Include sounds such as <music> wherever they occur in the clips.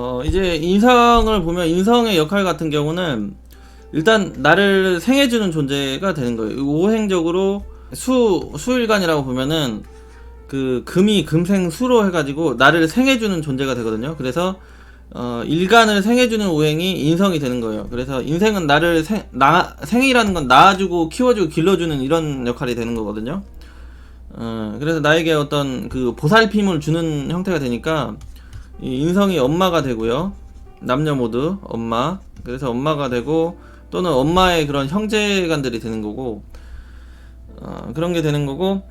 어, 이제 인성을 보면 인성의 역할 같은 경우는 일단 나를 생해주는 존재가 되는 거예요. 오행적으로 수, 수일간이라고 보면은 그 금이 금생 수로 해가지고 나를 생해주는 존재가 되거든요. 그래서 어, 일간을 생해주는 오행이 인성이 되는 거예요. 그래서 인생은 나를 생, 나, 생이라는 건 낳아주고 키워주고 길러주는 이런 역할이 되는 거거든요. 어, 그래서 나에게 어떤 그 보살핌을 주는 형태가 되니까 이 인성이 엄마가 되고요. 남녀 모두 엄마. 그래서 엄마가 되고 또는 엄마의 그런 형제간들이 되는 거고 어, 그런 게 되는 거고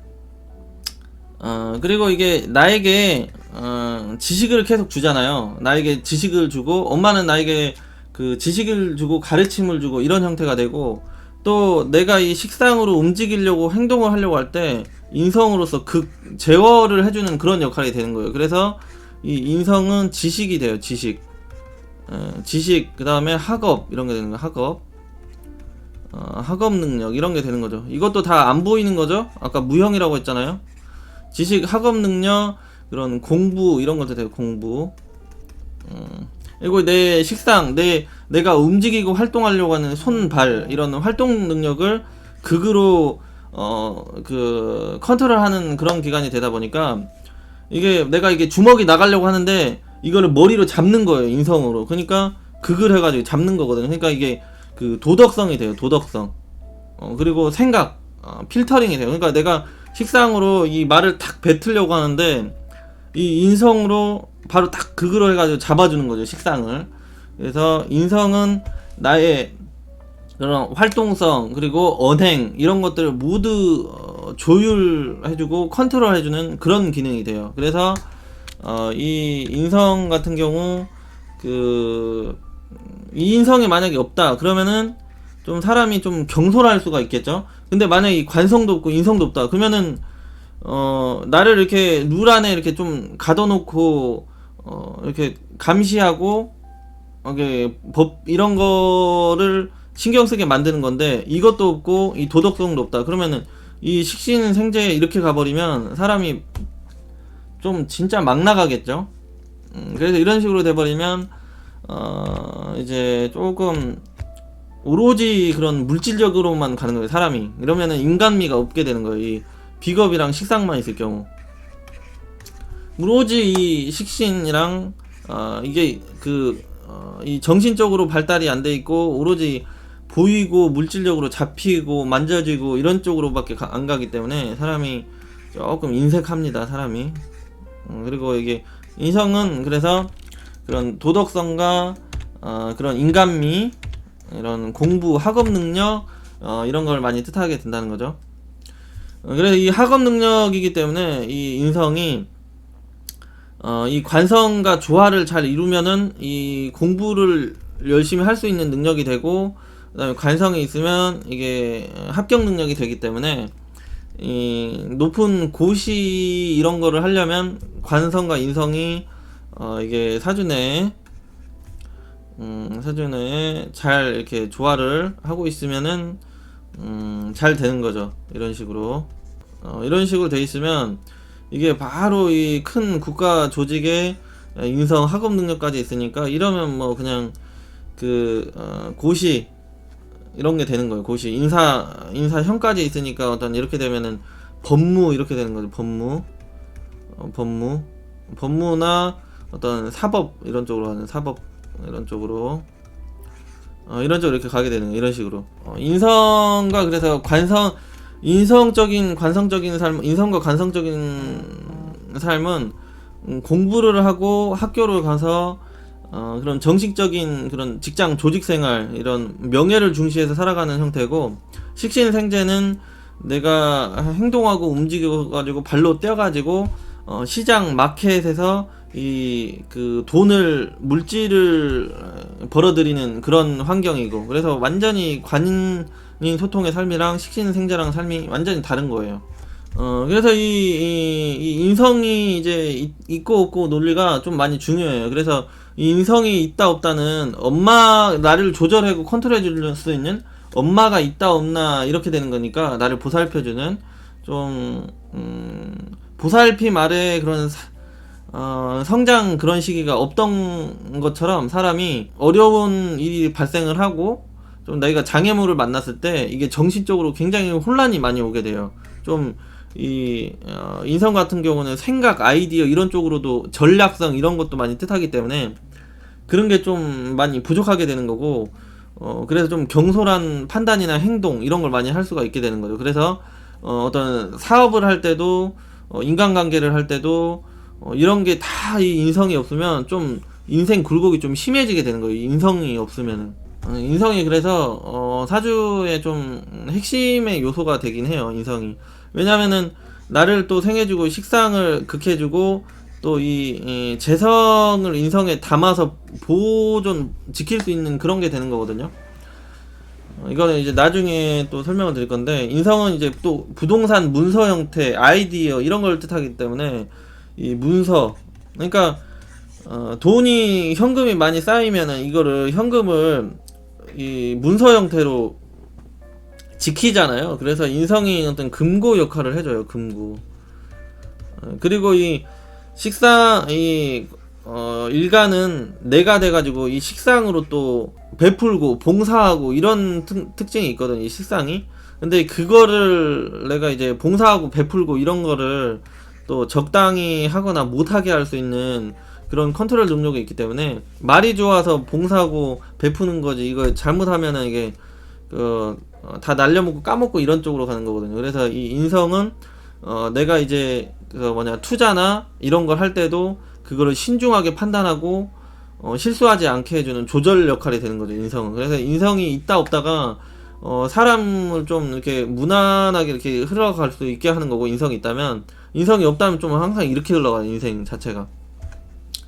어, 그리고 이게 나에게 어, 지식을 계속 주잖아요. 나에게 지식을 주고 엄마는 나에게 그 지식을 주고 가르침을 주고 이런 형태가 되고 또 내가 이 식상으로 움직이려고 행동을 하려고 할 때 인성으로서 극 제어를 해주는 그런 역할이 되는 거예요. 그래서 이 인성은 지식이 돼요. 지식. 어, 지식 그 다음에 학업 이런 게 되는 거예요. 학업. 어, 학업 능력 이런 게 되는 거죠. 이것도 다 안 보이는 거죠. 아까 무형이라고 했잖아요. 지식, 학업 능력, 그런 공부 이런 것도 되고 공부. 음, 그리고 내 식상, 내 내가 움직이고 활동하려고 하는 손, 발 이런 활동 능력을 극으로 어 그 컨트롤하는 그런 기관이 되다 보니까 이게 내가 이게 주먹이 나가려고 하는데 이거를 머리로 잡는 거예요 인성으로. 그러니까 극을 해가지고 잡는 거거든요. 그러니까 이게 그 도덕성이 돼요 도덕성. 어 그리고 생각, 어, 필터링이 돼요. 그러니까 내가 식상으로 이 말을 탁 뱉으려고 하는데 이 인성으로 바로 딱 극으로 해가지고 잡아주는 거죠 식상을 그래서 인성은 나의 그런 활동성 그리고 언행 이런 것들을 모두 어, 조율해주고 컨트롤해주는 그런 기능이 돼요 그래서 어, 이 인성 같은 경우 그 이 인성이 만약에 없다 그러면은 좀 사람이 좀 경솔할 수가 있겠죠. 근데 만약에 이 관성도 없고 인성도 없다. 그러면은 어 나를 이렇게 룰 안에 이렇게 좀 가둬놓고 어 이렇게 감시하고 어, 이게 법 이런 거를 신경 쓰게 만드는 건데 이것도 없고 이 도덕성도 없다. 그러면은 이 식신 생제에 이렇게 가버리면 사람이 좀 진짜 막 나가겠죠. 음, 그래서 이런 식으로 돼버리면 어 이제 조금 오로지 그런 물질적으로만 가는 거예요 사람이 이러면은 인간미가 없게 되는 거예요 이 비겁이랑 식상만 있을 경우 오로지 이 식신이랑 어, 이게 그 어, 이 정신적으로 발달이 안 돼 있고 오로지 보이고 물질적으로 잡히고 만져지고 이런 쪽으로밖에 가- 안 가기 때문에 사람이 조금 인색합니다 사람이 음, 그리고 이게 인성은 그래서 그런 도덕성과 어, 그런 인간미 이런 공부, 학업 능력 어, 이런 걸 많이 뜻하게 된다는 거죠. 어, 그래서 이 학업 능력이기 때문에 이 인성이 어, 이 관성과 조화를 잘 이루면은 이 공부를 열심히 할 수 있는 능력이 되고 그다음에 관성이 있으면 이게 합격 능력이 되기 때문에 이 높은 고시 이런 거를 하려면 관성과 인성이 어, 이게 사준에 음, 사전에 잘 이렇게 조화를 하고 있으면은 음, 잘 되는 거죠. 이런 식으로 어, 이런 식으로 돼 있으면 이게 바로 이 큰 국가 조직의 인성 학업 능력까지 있으니까 이러면 뭐 그냥 그 어, 고시 이런 게 되는 거예요. 고시 인사 인사형까지 있으니까 어떤 이렇게 되면은 법무 이렇게 되는 거죠. 법무 어, 법무 법무나 어떤 사법 이런 쪽으로 하는 사법 이런 쪽으로 어, 이런 쪽으로 이렇게 가게 되는 거예요. 이런 식으로 어, 인성과 그래서 관성 인성적인 관성적인 삶 인성과 관성적인 삶은 음, 공부를 하고 학교를 가서 어, 그런 정식적인 그런 직장 조직 생활 이런 명예를 중시해서 살아가는 형태고 식신생제는 내가 행동하고 움직여 가지고 발로 떼어 가지고 어, 시장 마켓에서 이 그 돈을 물질을 어, 벌어들이는 그런 환경이고 그래서 완전히 관인 소통의 삶이랑 식신생제랑 삶이 완전히 다른 거예요. 어 그래서 이, 이, 이 인성이 이제 있- 있고 없고 논리가 좀 많이 중요해요. 그래서 이 인성이 있다 없다는 엄마 나를 조절하고 컨트롤해 줄 수 있는 엄마가 있다 없나 이렇게 되는 거니까 나를 보살펴 주는 좀 음, 보살핌 아래 그런 사- 어, 성장 그런 시기가 없던 것처럼 사람이 어려운 일이 발생을 하고 좀 내가 장애물을 만났을 때 이게 정신적으로 굉장히 혼란이 많이 오게 돼요. 좀 이 어, 인성 같은 경우는 생각, 아이디어 이런 쪽으로도 전략성 이런 것도 많이 뜻하기 때문에 그런 게 좀 많이 부족하게 되는 거고 어 그래서 좀 경솔한 판단이나 행동 이런 걸 많이 할 수가 있게 되는 거죠. 그래서 어 어떤 사업을 할 때도 어 인간관계를 할 때도 어 이런 게 다 이 인성이 없으면 좀 인생 굴곡이 좀 심해지게 되는 거예요. 인성이 없으면은 어, 인성이 그래서 어 사주의 좀 핵심의 요소가 되긴 해요. 인성이 왜냐면은 나를 또 생해주고 식상을 극해주고 또 이 재성을 인성에 담아서 보존 지킬 수 있는 그런 게 되는 거거든요. 어, 이거는 이제 나중에 또 설명을 드릴 건데 인성은 이제 또 부동산 문서 형태, 아이디어 이런 걸 뜻하기 때문에 이 문서 그러니까 어, 돈이 현금이 많이 쌓이면은 이거를 현금을 이 문서 형태로 지키잖아요. 그래서 인성이 어떤 금고 역할을 해줘요. 금고. 어, 그리고 이 식상 이 어, 일가는 내가 돼가지고 이 식상으로 또 베풀고 봉사하고 이런 특, 특징이 있거든 이 식상이 근데 그거를 내가 이제 봉사하고 베풀고 이런 거를 또 적당히 하거나 못하게 할 수 있는 그런 컨트롤 능력이 있기 때문에 말이 좋아서 봉사하고 베푸는 거지 이거 잘못하면은 이게 그 다 날려먹고 까먹고 이런 쪽으로 가는 거거든요. 그래서 이 인성은 어 내가 이제 그 뭐냐 투자나 이런 걸 할 때도 그거를 신중하게 판단하고 어, 실수하지 않게 해주는 조절 역할이 되는 거죠 인성은. 그래서 인성이 있다 없다가 어, 사람을 좀 이렇게 무난하게 이렇게 흘러갈 수 있게 하는 거고 인성이 있다면 인성이 없다면 좀 항상 이렇게 흘러가요 인생 자체가.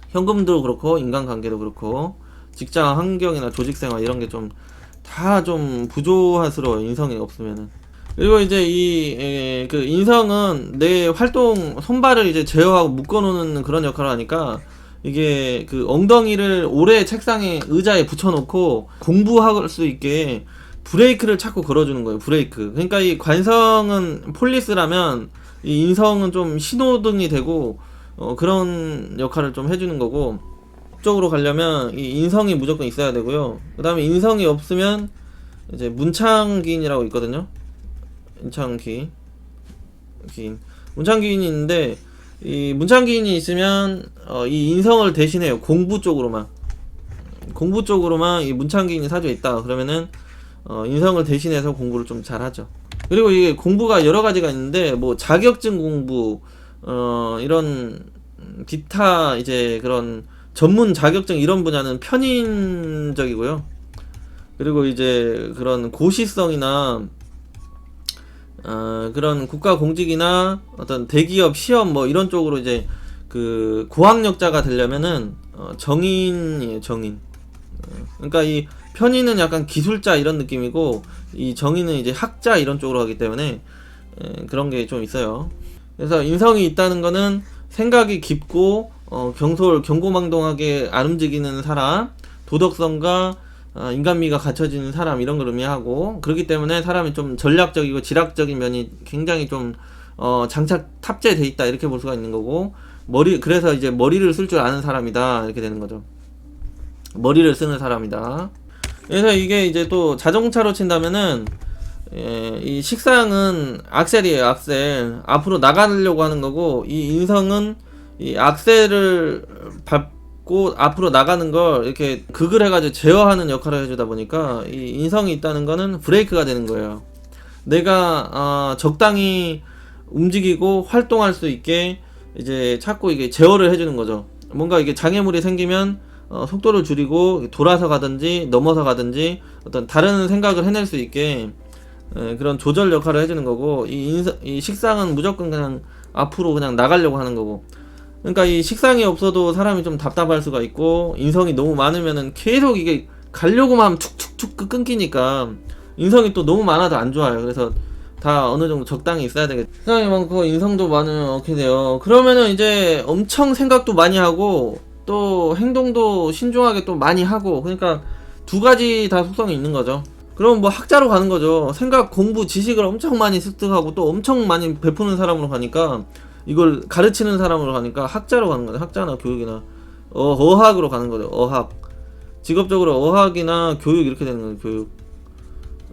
현금도 그렇고 인간관계도 그렇고 직장 환경이나 조직생활 이런 게좀 다 좀 부조화스러워요 인성이 없으면은. 그리고 이제 이 그 인성은 내 활동 손발을 이제 제어하고 묶어놓는 그런 역할을 하니까 이게 그 엉덩이를 오래 책상에 의자에 붙여놓고 공부할 수 있게 브레이크를 자꾸 걸어주는 거예요 브레이크. 그러니까 이 관성은 폴리스라면 이 인성은 좀 신호등이 되고 어 그런 역할을 좀 해주는 거고 쪽으로 가려면 이 인성이 무조건 있어야 되고요. 그 다음에 인성이 없으면 이제 문창기인이라고 있거든요. 문창기. 기인 문창기인이 있는데 이 문창기인이 있으면 어, 이 인성을 대신해요. 공부 쪽으로만. 공부 쪽으로만 이 문창기인이 사주에 있다. 그러면은 어, 인성을 대신해서 공부를 좀 잘하죠. 그리고 이게 공부가 여러 가지가 있는데 뭐 자격증 공부 어 이런 기타 이제 그런 전문 자격증 이런 분야는 편인적이고요. 그리고 이제 그런 고시성이나 어, 그런 국가 공직이나 어떤 대기업 시험 뭐 이런 쪽으로 이제 그 고학력자가 되려면은 어, 정인이에요 정인. 어, 그러니까 이 편인은 약간 기술자 이런 느낌이고 이 정인은 이제 학자 이런 쪽으로 가기 때문에 에, 그런 게 좀 있어요. 그래서 인성이 있다는 거는 생각이 깊고 어, 경솔 경고망동하게 안 움직이는 사람 도덕성과 어, 인간미가 갖춰지는 사람 이런 걸 의미하고 그렇기 때문에 사람이 좀 전략적이고 지략적인 면이 굉장히 좀 어, 장착 탑재돼 있다 이렇게 볼 수가 있는 거고 머리 그래서 이제 머리를 쓸 줄 아는 사람이다 이렇게 되는 거죠. 머리를 쓰는 사람이다. 그래서 이게 이제 또 자동차로 친다면은 예, 이 식상은 악셀이에요 악셀. 앞으로 나가려고 하는 거고 이 인성은 이 악셀을 밟고 앞으로 나가는 걸 이렇게 극을 해가지고 제어하는 역할을 해주다 보니까 이 인성이 있다는 거는 브레이크가 되는 거예요. 내가 어, 적당히 움직이고 활동할 수 있게 이제 자꾸 이게 제어를 해주는 거죠. 뭔가 이게 장애물이 생기면 어, 속도를 줄이고 돌아서 가든지 넘어서 가든지 어떤 다른 생각을 해낼 수 있게 에, 그런 조절 역할을 해주는 거고 이, 인사, 이 식상은 무조건 그냥 앞으로 그냥 나가려고 하는 거고 그러니까 이 식상이 없어도 사람이 좀 답답할 수가 있고 인성이 너무 많으면은 계속 이게 가려고만 하면 툭툭툭 끊기니까 인성이 또 너무 많아도 안 좋아요. 그래서 다 어느 정도 적당히 있어야 되겠죠 식상이 많고 인성도 많으면 어떻게 돼요? 그러면은 이제 엄청 생각도 많이 하고 또 행동도 신중하게 또 많이 하고 그러니까 두 가지 다 속성이 있는 거죠. 그럼 뭐 학자로 가는 거죠. 생각 공부 지식을 엄청 많이 습득하고 또 엄청 많이 베푸는 사람으로 가니까 이걸 가르치는 사람으로 가니까 학자로 가는 거죠. 학자나 교육이나 어, 어학으로 가는 거죠. 어학. 직업적으로 어학이나 교육 이렇게 되는 거죠. 교육.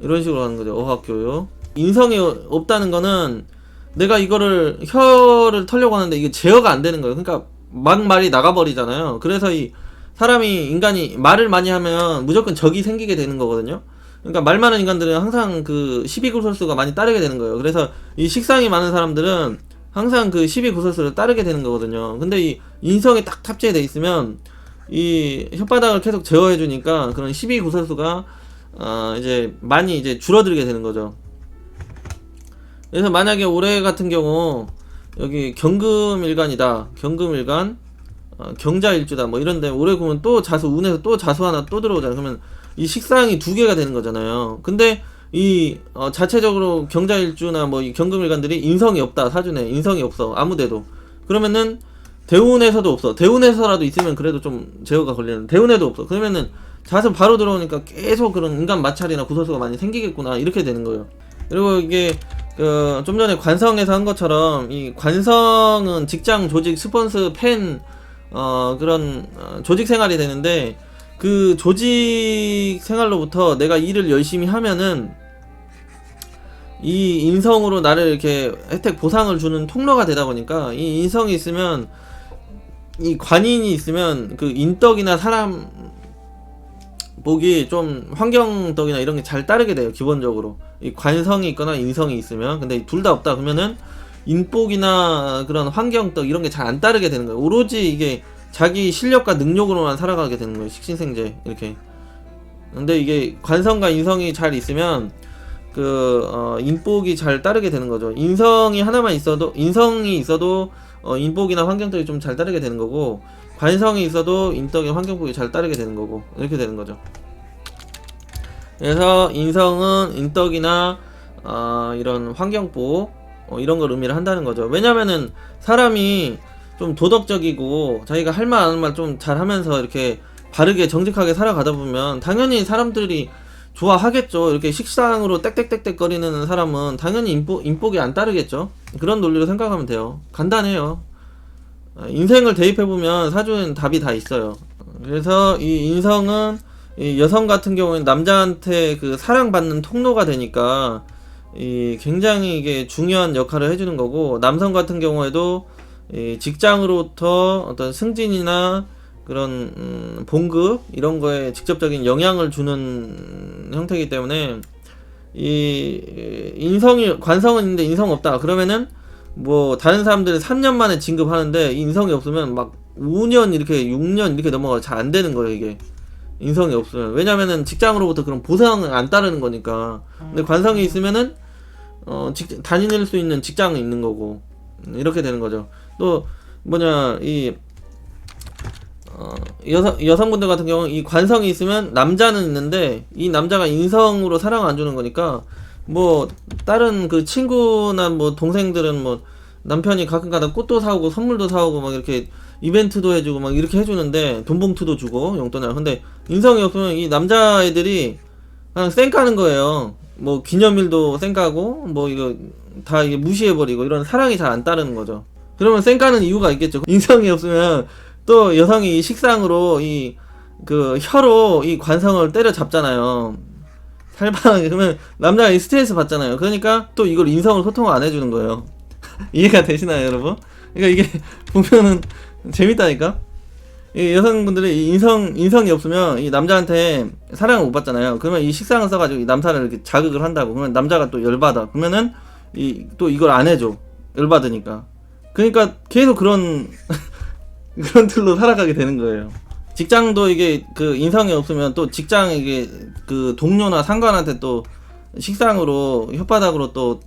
이런 식으로 가는 거죠. 어학 교육. 인성이 없다는 거는 내가 이거를 혀를 털려고 하는데 이게 제어가 안 되는 거예요. 그러니까 막 말이 나가버리잖아요. 그래서 이 사람이 인간이 말을 많이 하면 무조건 적이 생기게 되는 거거든요. 그러니까 말 많은 인간들은 항상 그 12구설수가 많이 따르게 되는 거예요. 그래서 이 식상이 많은 사람들은 항상 그 12구설수를 따르게 되는 거거든요. 근데 이 인성이 딱 탑재돼 있으면 이 혓바닥을 계속 제어해 주니까 그런 12구설수가 어 이제 많이 이제 줄어들게 되는 거죠. 그래서 만약에 올해 같은 경우 여기 경금일간이다. 경금일간 어, 경자일주다. 뭐 이런데 올해 보면 또 자수 운에서 또 자수 하나 또 들어오잖아요. 그러면 이 식상이 두 개가 되는 거잖아요. 근데 이 어, 자체적으로 경자일주나 뭐이 경금일간들이 인성이 없다. 사준에 인성이 없어. 아무데도. 그러면은 대운에서도 없어. 대운에서라도 있으면 그래도 좀 제어가 걸리는. 대운에도 없어. 그러면은 자수 바로 들어오니까 계속 그런 인간 마찰이나 구설수가 많이 생기겠구나. 이렇게 되는 거예요. 그리고 이게 그 좀 전에 관성에서 한 것처럼 이 관성은 직장 조직 스폰스 팬 어, 그런 어, 조직 생활이 되는데 그 조직 생활로부터 내가 일을 열심히 하면은 이 인성으로 나를 이렇게 혜택 보상을 주는 통로가 되다 보니까 이 인성이 있으면 이 관인이 있으면 그 인덕이나 사람 복이 좀 환경덕이나 이런 게 잘 따르게 돼요 기본적으로. 이 관성이 있거나 인성이 있으면. 근데 둘 다 없다 그러면은 인복이나 그런 환경덕 이런 게 잘 안 따르게 되는 거예요. 오로지 이게 자기 실력과 능력으로만 살아가게 되는 거예요 식신생제. 이렇게. 근데 이게 관성과 인성이 잘 있으면 그 어, 인복이 잘 따르게 되는 거죠. 인성이 하나만 있어도 인성이 있어도 어, 인복이나 환경덕이 좀 잘 따르게 되는 거고 관성이 있어도 인덕이 환경복이 잘 따르게 되는 거고 이렇게 되는 거죠. 그래서 인성은 인덕이나 어, 이런 환경복 어, 이런 걸 의미를 한다는 거죠. 왜냐면은 사람이 좀 도덕적이고 자기가 할말 하는 말 좀 잘하면서 이렇게 바르게 정직하게 살아가다 보면 당연히 사람들이 좋아하겠죠. 이렇게 식상으로 땡땡땡땡 거리는 사람은 당연히 인복, 인복이 안 따르겠죠. 그런 논리로 생각하면 돼요. 간단해요. 어, 인생을 대입해보면 사주엔 답이 다 있어요. 그래서 이 인성은 이 여성 같은 경우에는 남자한테 그 사랑받는 통로가 되니까 이 굉장히 이게 중요한 역할을 해주는 거고 남성 같은 경우에도 이 직장으로부터 어떤 승진이나 그런 음, 봉급 이런 거에 직접적인 영향을 주는 형태이기 때문에 이 인성이 관성은 있는데 인성 없다. 그러면은 뭐 다른 사람들은 3년 만에 진급하는데 이 인성이 없으면 막 5년 이렇게 6년 이렇게 넘어가 잘 안 되는 거예요 이게. 인성이 없으면. 왜냐면은 직장으로부터 그런 보상을 안 따르는 거니까. 근데 관성이 있으면은 어 직, 다닐 수 있는 직장이 있는 거고. 이렇게 되는 거죠 또 뭐냐 이 어, 여성 여성분들 같은 경우는 이 관성이 있으면 남자는 있는데 이 남자가 인성으로 사랑 안 주는 거니까 뭐 다른 그 친구나 뭐 동생들은 뭐 남편이 가끔가다 꽃도 사오고 선물도 사오고 막 이렇게 이벤트도 해주고 막 이렇게 해주는데 돈 봉투도 주고 용돈을. 근데 인성이 없으면 이 남자애들이 그냥 쌩까는 거예요. 뭐 기념일도 쌩까고 뭐 이거 다 무시해버리고 이런 사랑이 잘 안 따르는 거죠 그러면 쌩 까는 이유가 있겠죠 <laughs> 인성이 없으면 또 여성이 식상으로 이 그 혀로 이 관성을 때려 잡잖아요 살벌하게 그러면 남자가 이 스트레스 받잖아요 그러니까 또 이걸 인성으로 소통을 안 해주는 거예요 <laughs> 이해가 되시나요 여러분? 그러니까 이게 <laughs> 보면은 재밌다니까 이 여성분들이 이 인성 인성이 없으면 이 남자한테 사랑을 못 받잖아요. 그러면 이 식상을 써가지고 이 남사를 이렇게 자극을 한다고 그러면 남자가 또 열받아. 그러면은 이 또 이걸 안 해줘. 열받으니까. 그러니까 계속 그런 <laughs> 그런 틀로 살아가게 되는 거예요. 직장도 이게 그 인성이 없으면 또 직장 이게 그 동료나 상관한테 또 식상으로 혓바닥으로 또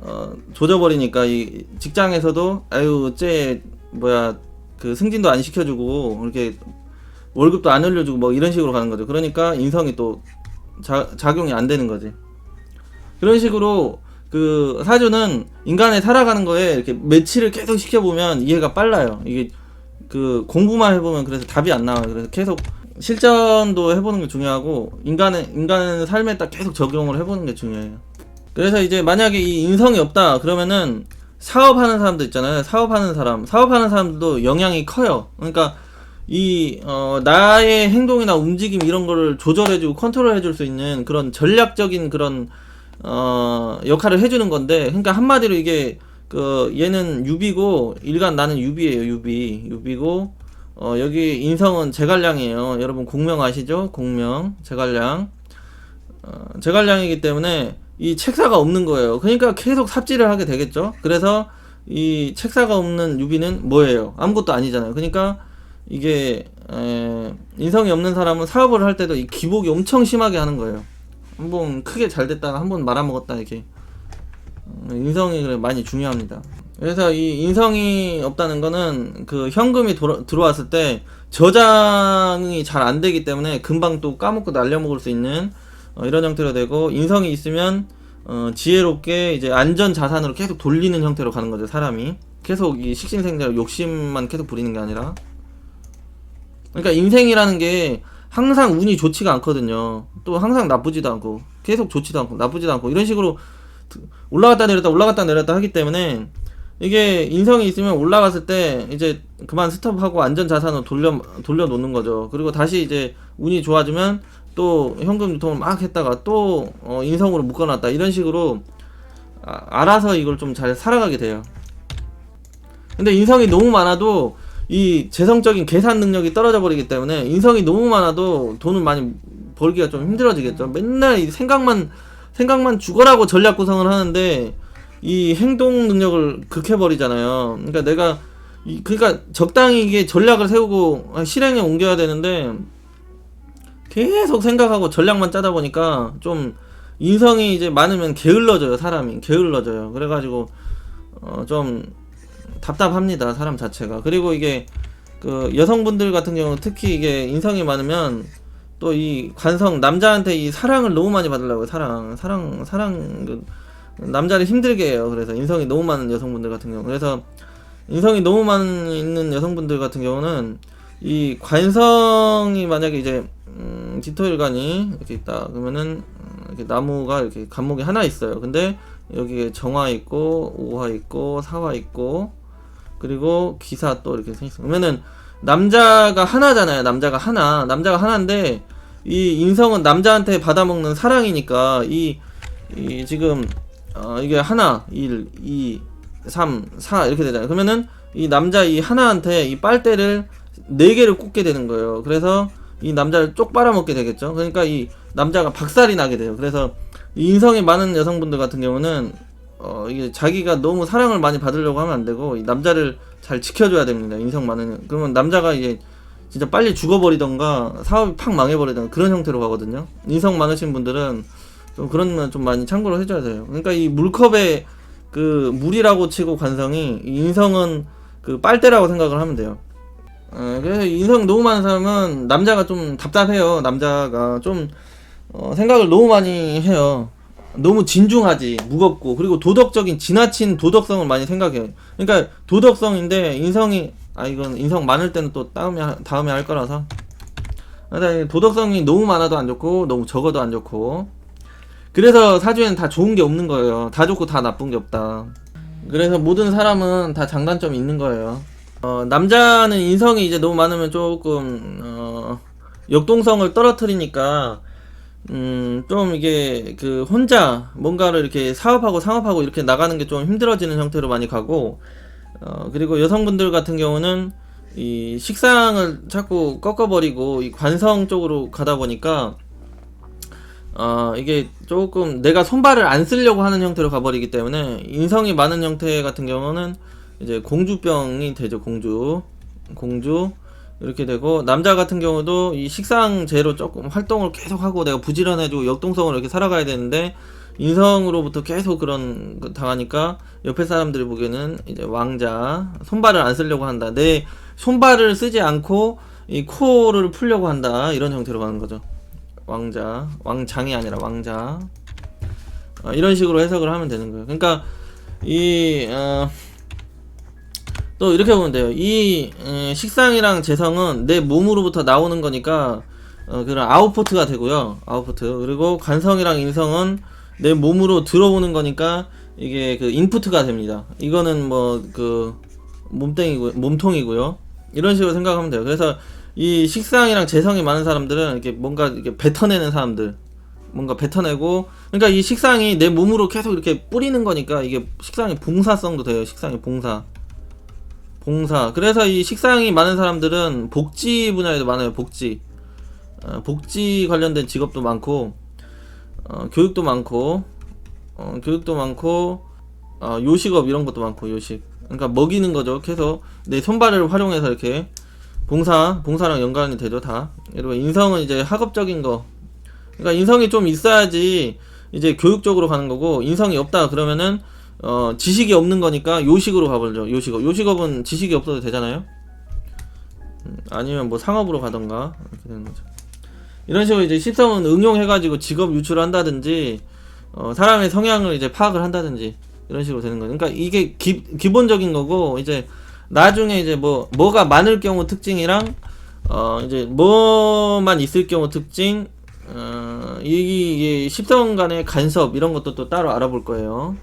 어, 조져버리니까 이 직장에서도 아유 쟤 뭐야 그 승진도 안 시켜주고 이렇게 월급도 안 올려주고 뭐 이런 식으로 가는 거죠. 그러니까 인성이 또 자, 작용이 안 되는 거지. 그런 식으로 그 사주는 인간의 살아가는 거에 이렇게 매치를 계속 시켜보면 이해가 빨라요. 이게 그 공부만 해보면 그래서 답이 안 나와요. 그래서 계속 실전도 해보는 게 중요하고 인간의 인간의 삶에 딱 계속 적용을 해보는 게 중요해요. 그래서 이제 만약에 이 인성이 없다 그러면은 사업하는 사람도 있잖아요. 사업하는 사람, 사업하는 사람도 영향이 커요. 그러니까 이 어, 나의 행동이나 움직임 이런 거를 조절해주고 컨트롤해줄 수 있는 그런 전략적인 그런 어, 역할을 해주는 건데, 그러니까 한마디로 이게 그 얘는 유비고 일간 나는 유비예요. 유비, 유비고 어, 여기 인성은 제갈량이에요. 여러분 공명 아시죠? 공명 제갈량. 어, 제갈량이기 때문에 이 책사가 없는 거예요. 그러니까 계속 삽질을 하게 되겠죠. 그래서 이 책사가 없는 유비는 뭐예요? 아무것도 아니잖아요. 그러니까 이게 에, 인성이 없는 사람은 사업을 할 때도 이 기복이 엄청 심하게 하는 거예요. 한번 크게 잘 됐다가 한번 말아먹었다 이렇게. 어, 인성이 많이 중요합니다. 그래서 이 인성이 없다는 거는 그 현금이 돌아, 들어왔을 때 저장이 잘 안 되기 때문에 금방 또 까먹고 날려먹을 수 있는 어, 이런 형태로 되고 인성이 있으면 어, 지혜롭게 이제 안전 자산으로 계속 돌리는 형태로 가는 거죠 사람이. 계속 이 식신생대로 욕심만 계속 부리는 게 아니라. 그러니까 인생이라는 게 항상 운이 좋지가 않거든요 또 항상 나쁘지도 않고 계속 좋지도 않고 나쁘지도 않고 이런 식으로 올라갔다 내렸다 올라갔다 내렸다 하기 때문에 이게 인성이 있으면 올라갔을 때 이제 그만 스톱하고 안전 자산으로 돌려 돌려 놓는 거죠. 그리고 다시 이제 운이 좋아지면 또 현금 유통을 막 했다가 또 어, 인성으로 묶어놨다 이런 식으로 아, 알아서 이걸 좀 잘 살아가게 돼요. 근데 인성이 너무 많아도 이 재성적인 계산 능력이 떨어져 버리기 때문에 인성이 너무 많아도 돈을 많이 벌기가 좀 힘들어지겠죠. 맨날 이 생각만 생각만 죽어라고 전략 구성을 하는데 이 행동 능력을 극해 버리잖아요. 그러니까 내가 이, 그러니까 적당히 이게 전략을 세우고 실행에 옮겨야 되는데 계속 생각하고 전략만 짜다 보니까 좀 인성이 이제 많으면 게을러져요 사람이 게을러져요. 그래가지고 어좀 답답합니다 사람 자체가. 그리고 이게 그 여성분들 같은 경우 특히 이게 인성이 많으면 또 이 관성 남자한테 이 사랑을 너무 많이 받으려고 사랑 사랑 사랑 그 남자를 힘들게 해요. 그래서 인성이 너무 많은 여성분들 같은 경우. 그래서 인성이 너무 많은 있는 여성분들 같은 경우는 이 관성이 만약에 이제 음, 뒷토일관이 이렇게 있다 그러면은 음, 이렇게 나무가 이렇게 간목이 하나 있어요. 근데 여기에 정화 있고 오화 있고 사화 있고 그리고 기사 또 이렇게 생 있어. 그러면은 남자가 하나잖아요. 남자가 하나. 남자가 하나인데 이 인성은 남자한테 받아먹는 사랑이니까 이, 이 지금 어, 이게 하나, 1, 2, 3, 4 이렇게 되잖아요. 그러면은 이 남자 이 하나한테 이 빨대를 4개를 꽂게 되는 거예요. 그래서 이 남자를 쪽 빨아먹게 되겠죠. 그러니까 이 남자가 박살이 나게 돼요. 그래서 이 인성이 많은 여성분들 같은 경우는 어, 이게 자기가 너무 사랑을 많이 받으려고 하면 안 되고 이 남자를 잘 지켜줘야 됩니다. 인성 많은 그러면 남자가 이제 진짜 빨리 죽어버리던가 사업이 팍 망해버리던가 그런 형태로 가거든요. 인성 많으신 분들은 좀 그런 건 좀 많이 참고를 해줘야 돼요. 그러니까 이 물컵에 그 물이라고 치고 관성이 인성은 그 빨대라고 생각을 하면 돼요. 어, 그래서 인성 너무 많은 사람은 남자가 좀 답답해요. 남자가 좀 어, 생각을 너무 많이 해요. 너무 진중하지 무겁고 그리고 도덕적인 지나친 도덕성을 많이 생각해요. 그러니까 도덕성인데 인성이 아 이건 인성 많을 때는 또 다음에 하- 다음에 할 거라서. 그러니까 도덕성이 너무 많아도 안 좋고 너무 적어도 안 좋고 그래서 사주에는 다 좋은 게 없는 거예요. 다 좋고 다 나쁜 게 없다. 그래서 모든 사람은 다 장단점이 있는 거예요. 어, 남자는 인성이 이제 너무 많으면 조금 어, 역동성을 떨어뜨리니까 음, 좀 이게 그 혼자 뭔가를 이렇게 사업하고 상업하고 이렇게 나가는 게 좀 힘들어지는 형태로 많이 가고 어, 그리고 여성분들 같은 경우는 이 식상을 자꾸 꺾어버리고 이 관성 쪽으로 가다 보니까 어, 이게 조금 내가 손발을 안 쓰려고 하는 형태로 가버리기 때문에 인성이 많은 형태 같은 경우는 이제 공주병이 되죠, 공주. 공주. 이렇게 되고, 남자 같은 경우도 이 식상제로 조금 활동을 계속 하고 내가 부지런해지고 역동성으로 이렇게 살아가야 되는데, 인성으로부터 계속 그런 거 당하니까 옆에 사람들이 보기에는 이제 왕자, 손발을 안 쓰려고 한다. 내 손발을 쓰지 않고 이 코를 풀려고 한다. 이런 형태로 가는 거죠. 왕자, 왕장이 아니라 왕자. 어, 이런 식으로 해석을 하면 되는 거예요. 그러니까 이 어, 또 이렇게 보면 돼요. 이 에, 식상이랑 재성은 내 몸으로부터 나오는 거니까 어, 그런 아웃포트가 되고요. 아웃포트. 그리고 관성이랑 인성은 내 몸으로 들어오는 거니까 이게 그 인푸트가 됩니다. 이거는 뭐 그 몸땡이고 몸통이고요. 이런 식으로 생각하면 돼요. 그래서 이 식상이랑 재성이 많은 사람들은 이렇게 뭔가 이렇게 뱉어내는 사람들, 뭔가 뱉어내고, 그러니까 이 식상이 내 몸으로 계속 이렇게 뿌리는 거니까 이게 식상이 봉사성도 돼요. 식상이 봉사. 봉사. 그래서 이 식상이 많은 사람들은 복지 분야에도 많아요. 복지. 어, 복지 관련된 직업도 많고, 어, 교육도 많고, 어, 교육도 많고, 어, 요식업 이런 것도 많고, 요식. 그러니까 먹이는 거죠. 계속 내 손발을 활용해서 이렇게 봉사, 봉사랑 연관이 되죠, 다. 그리고 인성은 이제 학업적인 거. 그러니까 인성이 좀 있어야지 이제 교육적으로 가는 거고, 인성이 없다 그러면은, 어, 지식이 없는 거니까 요식으로 가버리죠, 요식업. 요식업은 지식이 없어도 되잖아요? 음, 아니면 뭐 상업으로 가던가, 이렇게 되는 거죠. 이런 식으로 이제 십성은 응용해가지고 직업 유출을 한다든지, 어, 사람의 성향을 이제 파악을 한다든지, 이런 식으로 되는 거예요. 그러니까 이게 기, 기본적인 거고, 이제 나중에 이제 뭐, 뭐가 많을 경우 특징이랑, 어, 이제 뭐만 있을 경우 특징, 어, 이게 십성 간의 간섭, 이런 것도 또 따로 알아볼 거예요.